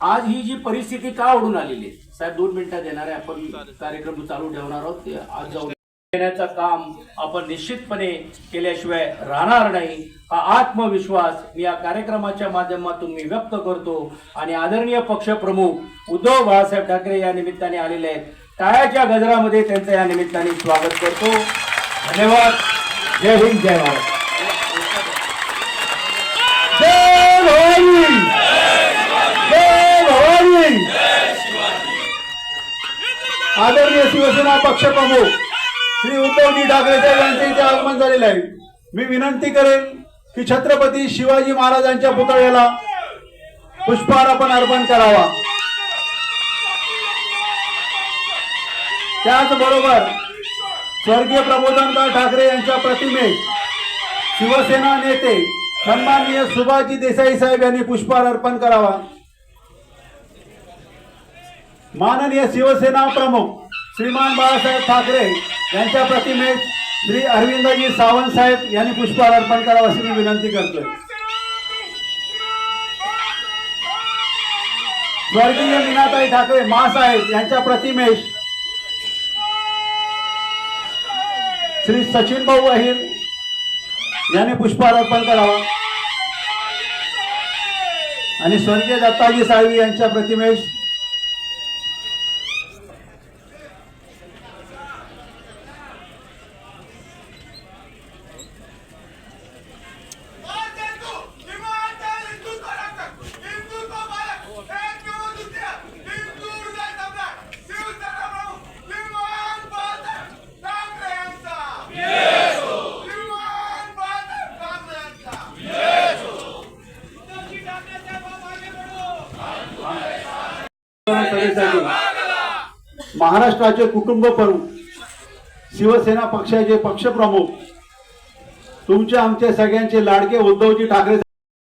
आज ही जी परिस्थिती का ओढून आलेली आहे? साहेब दोन मिनिटात येणार आहे. आपण कार्यक्रम चालू ठेवणार आहोत. आज जाऊन देण्याचं काम आपण निश्चितपणे केल्याशिवाय राहणार नाही. हा आत्मविश्वास मी या कार्यक्रमाच्या माध्यमातून मी व्यक्त करतो. आणि आदरणीय पक्षप्रमुख उद्धव बाळासाहेब ठाकरे या निमित्ताने आलेले आहेत. टाळ्याच्या गजरामध्ये त्यांचं या निमित्ताने स्वागत करतो. धन्यवाद. जय हिंद जय भारत. आदरणीय शिवसेना पक्षप्रमुख श्री उद्धवजी ठाकरे साहेब यांचे इथे आगमन झालेले आहे. मी विनंती करेन की छत्रपती शिवाजी महाराजांच्या पुतळ्याला पुष्पहार अर्पण करावा. त्याचबरोबर स्वर्गीय प्रबोधनकार ठाकरे यांच्या प्रतिमे शिवसेना नेते सन्माननीय सुभाजी देसाई साहेब यांनी पुष्पहार अर्पण करावा. माननीय शिवसेना प्रमुख श्रीमान बाळासाहेब ठाकरे यांच्या प्रतिमेत श्री अरविंदजी सावंत साहेब यांनी पुष्पहार अर्पण करावं अशी मी विनंती करतोय. स्वर्गीय मीनाताई ठाकरे मासाहेब यांच्या प्रतिमेस श्री सचिन भाऊ अहिर यांनी पुष्पहार अर्पण करावा. आणि स्वर्गीय दत्ताजी साळवी यांच्या प्रतिमेस हिंदू हिमाचल हिंदू कर्नाटक हिंदू तो भारत एक किंवा दुसऱ्या हिंदू हृदय सम्राट शिवसेना प्रमुख श्रीमान बाळासाहेब ठाकरे यांचा श्रीमान बाळासाहेब ठाकरे यांचा उद्धवजी ठाकरे साहेब मागे बढो सभेसाठी महाराष्ट्राचे कुटुंब प्रमुख शिवसेना पक्षाचे पक्षप्रमुख तुमचे आमचे सगळ्यांचे लाडके उद्धवजी ठाकरे